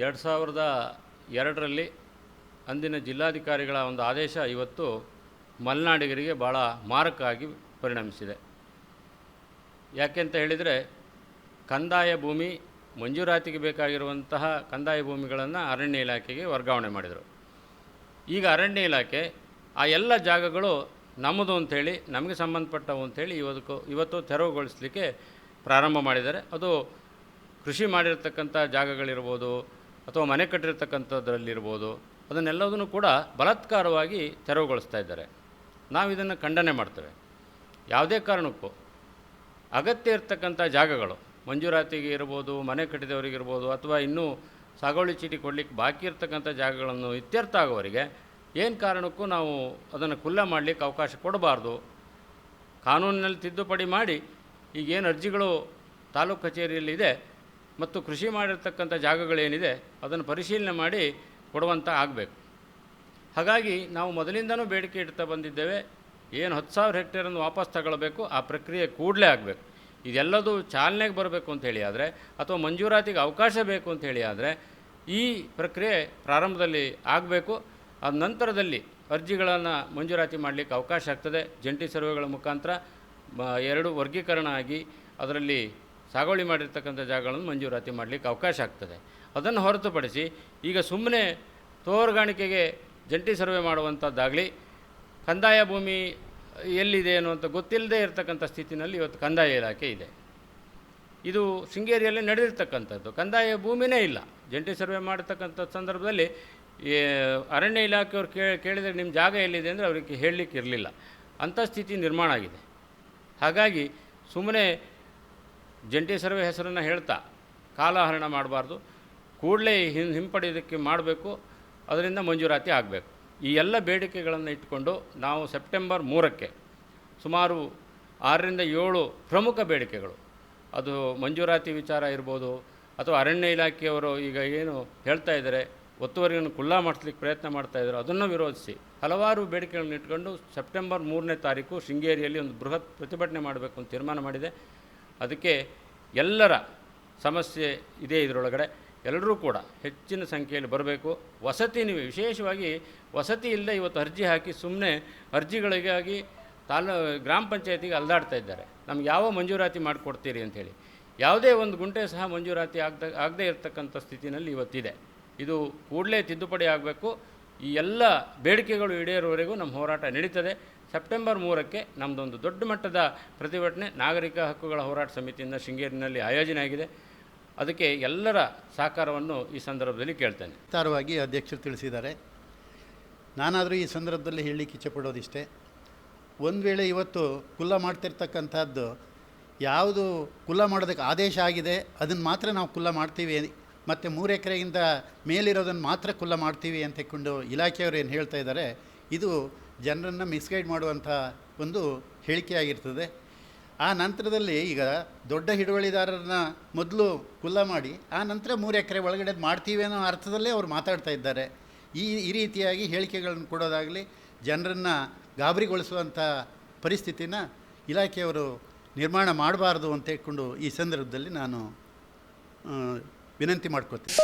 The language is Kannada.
ಎರಡು ಸಾವಿರದ ಎರಡರಲ್ಲಿ ಅಂದಿನ ಜಿಲ್ಲಾಧಿಕಾರಿಗಳ ಒಂದು ಆದೇಶ ಇವತ್ತು ಮಲೆನಾಡಿಗರಿಗೆ ಭಾಳ ಮಾರಕ ಆಗಿ ಪರಿಣಮಿಸಿದೆ. ಯಾಕೆಂತ ಹೇಳಿದರೆ ಕಂದಾಯ ಭೂಮಿ ಮಂಜೂರಾತಿಗೆ ಬೇಕಾಗಿರುವಂತಹ ಕಂದಾಯ ಭೂಮಿಗಳನ್ನು ಅರಣ್ಯ ಇಲಾಖೆಗೆ ವರ್ಗಾವಣೆ ಮಾಡಿದರು. ಈಗ ಅರಣ್ಯ ಇಲಾಖೆ ಆ ಎಲ್ಲ ಜಾಗಗಳು ನಮ್ಮದು ಅಂಥೇಳಿ, ನಮಗೆ ಸಂಬಂಧಪಟ್ಟವು ಅಂಥೇಳಿ ಇವತ್ತು ಇವತ್ತು ತೆರವುಗೊಳಿಸಲಿಕ್ಕೆ ಪ್ರಾರಂಭ ಮಾಡಿದ್ದಾರೆ. ಅದು ಕೃಷಿ ಮಾಡಿರ್ತಕ್ಕಂಥ ಜಾಗಗಳಿರ್ಬೋದು ಅಥವಾ ಮನೆ ಕಟ್ಟಿರ್ತಕ್ಕಂಥದ್ರಲ್ಲಿರ್ಬೋದು, ಅದನ್ನೆಲ್ಲದನ್ನು ಕೂಡ ಬಲಾತ್ಕಾರವಾಗಿ ತೆರವುಗೊಳಿಸ್ತಾ ಇದ್ದಾರೆ. ನಾವು ಇದನ್ನು ಖಂಡನೆ ಮಾಡ್ತೇವೆ. ಯಾವುದೇ ಕಾರಣಕ್ಕೂ ಅಗತ್ಯ ಇರ್ತಕ್ಕಂಥ ಜಾಗಗಳು, ಮಂಜೂರಾತಿಗೆ ಇರ್ಬೋದು, ಮನೆ ಕಟ್ಟಿದವರಿಗಿರ್ಬೋದು, ಅಥವಾ ಇನ್ನೂ ಸಾಗುವಳಿ ಚೀಟಿ ಕೊಡಲಿಕ್ಕೆ ಬಾಕಿ ಇರ್ತಕ್ಕಂಥ ಜಾಗಗಳನ್ನು ಇತ್ಯರ್ಥ ಆಗೋವರಿಗೆ ಏನು ಕಾರಣಕ್ಕೂ ನಾವು ಅದನ್ನು ಖುಲ್ಲ ಮಾಡಲಿಕ್ಕೆ ಅವಕಾಶ ಕೊಡಬಾರ್ದು. ಕಾನೂನಿನಲ್ಲಿ ತಿದ್ದುಪಡಿ ಮಾಡಿ, ಈಗೇನು ಅರ್ಜಿಗಳು ತಾಲೂಕು ಕಚೇರಿಯಲ್ಲಿದೆ ಮತ್ತು ಕೃಷಿ ಮಾಡಿರ್ತಕ್ಕಂಥ ಜಾಗಗಳೇನಿದೆ, ಅದನ್ನು ಪರಿಶೀಲನೆ ಮಾಡಿ ಕೊಡುವಂಥ ಆಗಬೇಕು. ಹಾಗಾಗಿ ನಾವು ಮೊದಲಿಂದನೂ ಬೇಡಿಕೆ ಇಡ್ತಾ ಬಂದಿದ್ದೇವೆ, ಏನು ಹತ್ತು ಸಾವಿರ ಹೆಕ್ಟೇರನ್ನು ವಾಪಸ್ ತಗೊಳ್ಬೇಕು, ಆ ಪ್ರಕ್ರಿಯೆ ಕೂಡಲೇ ಆಗಬೇಕು. ಇದೆಲ್ಲದೂ ಚಾಲನೆಗೆ ಬರಬೇಕು ಅಂತೇಳಿ ಆದರೆ, ಅಥವಾ ಮಂಜೂರಾತಿಗೆ ಅವಕಾಶ ಬೇಕು ಅಂತೇಳಿ ಆದರೆ, ಈ ಪ್ರಕ್ರಿಯೆ ಪ್ರಾರಂಭದಲ್ಲಿ ಆಗಬೇಕು. ಅದ ನಂತರದಲ್ಲಿ ಅರ್ಜಿಗಳನ್ನು ಮಂಜೂರಾತಿ ಮಾಡಲಿಕ್ಕೆ ಅವಕಾಶ ಆಗ್ತದೆ. ಜಂಟಿ ಸರ್ವೆಗಳ ಮುಖಾಂತರ ಎರಡು ವರ್ಗೀಕರಣ ಆಗಿ ಅದರಲ್ಲಿ ಸಾಗುವಳಿ ಮಾಡಿರ್ತಕ್ಕಂಥ ಜಾಗಗಳನ್ನು ಮಂಜೂರಾತಿ ಮಾಡಲಿಕ್ಕೆ ಅವಕಾಶ ಆಗ್ತದೆ. ಅದನ್ನು ಹೊರತುಪಡಿಸಿ ಈಗ ಸುಮ್ಮನೆ ತೋರ್ಗಾಣಿಕೆಗೆ ಜಂಟಿ ಸರ್ವೆ ಮಾಡುವಂಥದ್ದಾಗಲಿ ಕಂದಾಯ ಭೂಮಿ ಎಲ್ಲಿದೆ ಅನ್ನುವಂಥ ಗೊತ್ತಿಲ್ಲದೆ ಇರತಕ್ಕಂಥ ಸ್ಥಿತಿನಲ್ಲಿ ಇವತ್ತು ಕಂದಾಯ ಇಲಾಖೆ ಇದೆ. ಇದು ಶೃಂಗೇರಿಯಲ್ಲಿ ನಡೆದಿರ್ತಕ್ಕಂಥದ್ದು. ಕಂದಾಯ ಭೂಮಿನೇ ಇಲ್ಲ. ಜಂಟಿ ಸರ್ವೆ ಮಾಡತಕ್ಕಂಥ ಸಂದರ್ಭದಲ್ಲಿ ಅರಣ್ಯ ಇಲಾಖೆಯವ್ರು ಕೇಳಿದರೆ ನಿಮ್ಮ ಜಾಗ ಎಲ್ಲಿದೆ ಅಂದರೆ ಅವರಿಗೆ ಹೇಳಲಿಕ್ಕೆ ಇರಲಿಲ್ಲ ಅಂಥ ಸ್ಥಿತಿ ನಿರ್ಮಾಣ ಆಗಿದೆ. ಹಾಗಾಗಿ ಸುಮ್ಮನೆ ಜಂಟಿ ಸರ್ವೆ ಹೆಸರನ್ನು ಹೇಳ್ತಾ, ಕಾಲಹರಣ ಮಾಡಬಾರ್ದು. ಕೂಡಲೇ ಹಿಂ, ಹಿಂಪಡೆಯೋದಕ್ಕೆ ಮಾಡಬೇಕು, ಅದರಿಂದ ಮಂಜೂರಾತಿ ಆಗಬೇಕು. ಈ ಎಲ್ಲ ಬೇಡಿಕೆಗಳನ್ನು ಇಟ್ಕೊಂಡು ನಾವು ಸೆಪ್ಟೆಂಬರ್ ಮೂರಕ್ಕೆ ಸುಮಾರು ಆರರಿಂದ ಏಳು ಪ್ರಮುಖ ಬೇಡಿಕೆಗಳು. ಅದು ಮಂಜೂರಾತಿ ವಿಚಾರ ಇರ್ಬೋದು, ಅಥವಾ ಅರಣ್ಯ ಇಲಾಖೆಯವರು ಈಗ ಏನು ಹೇಳ್ತಾ ಇದ್ದಾರೆ, ಒತ್ತುವರಿಯನ್ನು ಖುಲ್ಲಾ ಮಾಡಿಸ್ಲಿಕ್ಕೆ ಪ್ರಯತ್ನ ಮಾಡ್ತಾ ಇದ್ದಾರೆ, ಅದನ್ನು ವಿರೋಧಿಸಿ ಹಲವಾರು ಬೇಡಿಕೆಗಳನ್ನು ಇಟ್ಕೊಂಡು ಸೆಪ್ಟೆಂಬರ್ ಮೂರನೇ ತಾರೀಕು ಶೃಂಗೇರಿಯಲ್ಲಿ ಒಂದು ಬೃಹತ್ ಪ್ರತಿಭಟನೆ ಮಾಡಬೇಕು ಅಂತ ತೀರ್ಮಾನ ಮಾಡಿದೆ. ಅದಕ್ಕೆ ಎಲ್ಲರ ಸಮಸ್ಯೆ ಇದೆ ಇದರೊಳಗಡೆ ಎಲ್ಲರೂ ಕೂಡ ಹೆಚ್ಚಿನ ಸಂಖ್ಯೆಯಲ್ಲಿ ಬರಬೇಕು. ವಸತಿ ನೀವು, ವಿಶೇಷವಾಗಿ ವಸತಿ ಇಲ್ಲದೆ ಇವತ್ತು ಅರ್ಜಿ ಹಾಕಿ ಸುಮ್ಮನೆ ಅರ್ಜಿಗಳಿಗಾಗಿ ತಾಲೂ, ಗ್ರಾಮ ಪಂಚಾಯತಿಗೆ ಅಲ್ದಾಡ್ತಾ ಇದ್ದಾರೆ. ನಮ್ಗೆ ಯಾವ ಮಂಜೂರಾತಿ ಮಾಡಿಕೊಡ್ತೀರಿ ಅಂಥೇಳಿ ಯಾವುದೇ ಒಂದು ಗುಂಟೆ ಸಹ ಮಂಜೂರಾತಿ ಆಗದ, ಆಗದೇ ಇರತಕ್ಕಂಥ ಸ್ಥಿತಿನಲ್ಲಿ ಇವತ್ತಿದೆ. ಇದು ಕೂಡಲೇ ತಿದ್ದುಪಡಿ ಆಗಬೇಕು. ಈ ಎಲ್ಲ ಬೇಡಿಕೆಗಳು ಈಡೇರುವವರೆಗೂ ನಮ್ಮ ಹೋರಾಟ ನಡೀತದೆ. ಸೆಪ್ಟೆಂಬರ್ ಮೂರಕ್ಕೆ ನಮ್ಮದೊಂದು ದೊಡ್ಡ ಮಟ್ಟದ ಪ್ರತಿಭಟನೆ ನಾಗರಿಕ ಹಕ್ಕುಗಳ ಹೋರಾಟ ಸಮಿತಿಯಿಂದ ಶೃಂಗೇರಿನಲ್ಲಿ ಆಯೋಜನೆ ಆಗಿದೆ. ಅದಕ್ಕೆ ಎಲ್ಲರ ಸಹಕಾರವನ್ನು ಈ ಸಂದರ್ಭದಲ್ಲಿ ಕೇಳ್ತೇನೆ. ವಿಸ್ತಾರವಾಗಿ ಅಧ್ಯಕ್ಷರು ತಿಳಿಸಿದ್ದಾರೆ. ನಾನಾದರೂ ಈ ಸಂದರ್ಭದಲ್ಲಿ ಹೇಳಲಿಕ್ಕೆ ಇಚ್ಛೆಪಡೋದಿಷ್ಟೇ ಒಂದು ವೇಳೆ ಇವತ್ತು ಕುಲ್ಲ ಮಾಡ್ತಿರ್ತಕ್ಕಂಥದ್ದು ಯಾವುದು ಕುಲ್ಲ ಮಾಡೋದಕ್ಕೆ ಆದೇಶ ಆಗಿದೆ ಅದನ್ನು ಮಾತ್ರ ನಾವು ಕುಲ್ಲ ಮಾಡ್ತೀವಿ ಮತ್ತು ಮೂರು ಎಕರೆಗಿಂತ ಮೇಲಿರೋದನ್ನು ಮಾತ್ರ ಕುಲ್ಲ ಮಾಡ್ತೀವಿ ಅಂತ ಹೇಳ್ಕೊಂಡು ಇಲಾಖೆಯವರು ಏನು ಹೇಳ್ತಾ ಇದ್ದಾರೆ, ಇದು ಜನರನ್ನು ಮಿಸ್ಗೈಡ್ ಮಾಡುವಂಥ ಒಂದು ಹೇಳಿಕೆಯಾಗಿರ್ತದೆ ಆ ನಂತರದಲ್ಲಿ ಈಗ ದೊಡ್ಡ ಹಿಡುವಳಿದಾರರನ್ನ ಮೊದಲು ಕುಲ್ಲ ಮಾಡಿ, ಆ ನಂತರ ಮೂರು ಎಕರೆ ಒಳಗಡೆ ಮಾಡ್ತೀವಿ ಅನ್ನೋ ಅರ್ಥದಲ್ಲೇ ಅವ್ರು ಮಾತಾಡ್ತಾ ಇದ್ದಾರೆ. ಈ ಈ ರೀತಿಯಾಗಿ ಹೇಳಿಕೆಗಳನ್ನು ಕೊಡೋದಾಗಲಿ ಜನರನ್ನು ಗಾಬರಿಗೊಳಿಸುವಂಥ ಪರಿಸ್ಥಿತಿನ ಇಲಾಖೆಯವರು ನಿರ್ಮಾಣ ಮಾಡಬಾರ್ದು ಅಂತ ಹೇಳ್ಕೊಂಡು ಈ ಸಂದರ್ಭದಲ್ಲಿ ನಾನು ವಿನಂತಿ ಮಾಡ್ಕೋತೀನಿ.